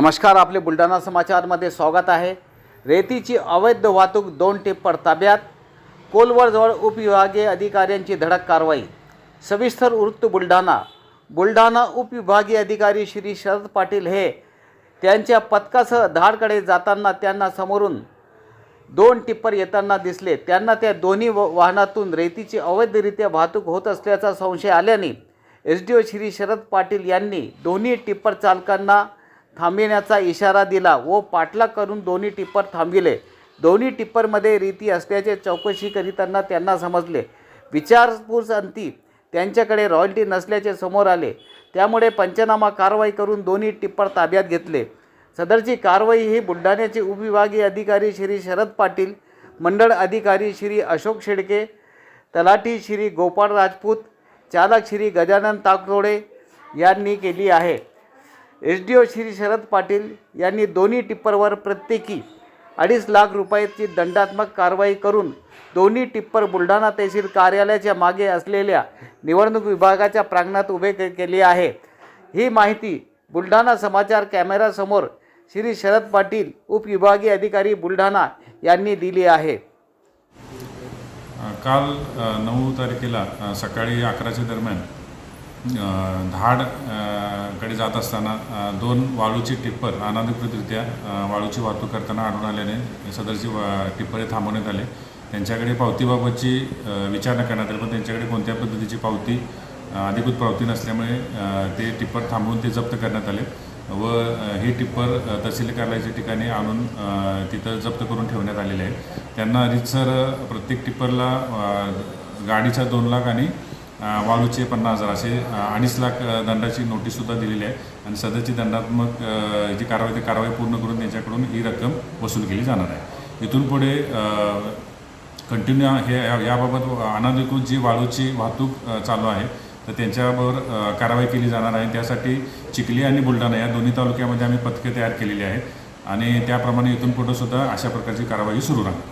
नमस्कार आपले बुलढाणा समाचारमध्ये स्वागत आहे. रेतीची अवैध वाहतूक दोन टिप्पर ताब्यात. कोलवरजवळ उपविभागीय अधिकाऱ्यांची धडक कारवाई. सविस्तर वृत्त बुलढाणा. बुलढाणा उपविभागीय अधिकारी श्री शरद पाटील हे त्यांच्या पथकासह धाडकडे जाताना त्यांना समोरून दोन टिप्पर येताना दिसले. त्यांना त्या दोन्ही व- वाहनातून रेतीची अवैधरित्या वाहतूक होत असल्याचा संशय आल्याने S D O Shri Sharad Patil यांनी दोन्ही टिप्पर चालकांना थांबविण्याचा इशारा दिला व पाठलाग करून दोन्ही टिप्पर थांबविले. दोन्ही टिप्परमध्ये रीती असल्याचे चौकशी करीताना त्यांना समजले. विचारपूस अंती त्यांच्याकडे रॉयल्टी नसल्याचे समोर आले. त्यामुळे पंचनामा कारवाई करून दोन्ही टिप्पर ताब्यात घेतले. सदरची कारवाई ही बुलढाण्याचे उपविभागीय अधिकारी श्री शरद पाटील मंडळ अधिकारी श्री अशोक शेडके तलाठी श्री गोपाळ राजपूत चालक श्री गजानन ताकतोडे यांनी केली आहे. S D O Shri Sharad Patil यांनी दोन्ही टिप्परवर प्रत्येकी अडीच लाख रुपयाची दंडात्मक कारवाई करून दोन्ही टिप्पर बुलढाणा तहसील कार्यालयाच्या मागे असलेल्या निवडणूक विभागाच्या प्रांगणात उभे के केले आहे. ही माहिती बुलढाणा समाचार कॅमेरासमोर श्री शरद पाटील उपविभागीय अधिकारी बुलढाणा यांनी दिली आहे. काल नऊ तारखेला सकाळी अकराच्या दरम्यान धाडकडे जात असताना दोन वाळूची टिप्पर अनाधिकृतरित्या वाळूची वाहतूक करताना आढळून आल्याने सदरची वा- टिप्परे थांबवण्यात आले. त्यांच्याकडे पावतीबाबतची विचारणा करण्यात आली पण त्यांच्याकडे कोणत्या पद्धतीची पावती अधिकृत पावती नसल्यामुळे ते टिप्पर थांबवून ते जप्त करण्यात आले व हे टिप्पर तहसील कार्यालयाच्या ठिकाणी आणून तिथं जप्त करून ठेवण्यात आलेले आहे. त्यांना रितसर प्रत्येक टिप्परला गाडीचा दोन लाख आणि वाळूचे पन्नास हजार असे अडीच लाख दंडाची नोटीससुद्धा दिलेली आहे. आणि सदरची दंडात्मक जी कारवाई ती कारवाई पूर्ण करून त्यांच्याकडून ही रक्कम वसूल केली जाणार आहे. इथून पुढे कंटिन्यू हे या- याबाबत अनधिकृत जी वाळूची वाहतूक चालू आहे तर त्यांच्यावर कारवाई केली जाणार आहे. त्यासाठी चिखली आणि बुलढाणा या दोन्ही तालुक्यामध्ये आम्ही पथके तयार केलेली आहेत. आणि त्याप्रमाणे इथून पुढे सुद्धा अशा प्रकारची कारवाई सुरू राहणार.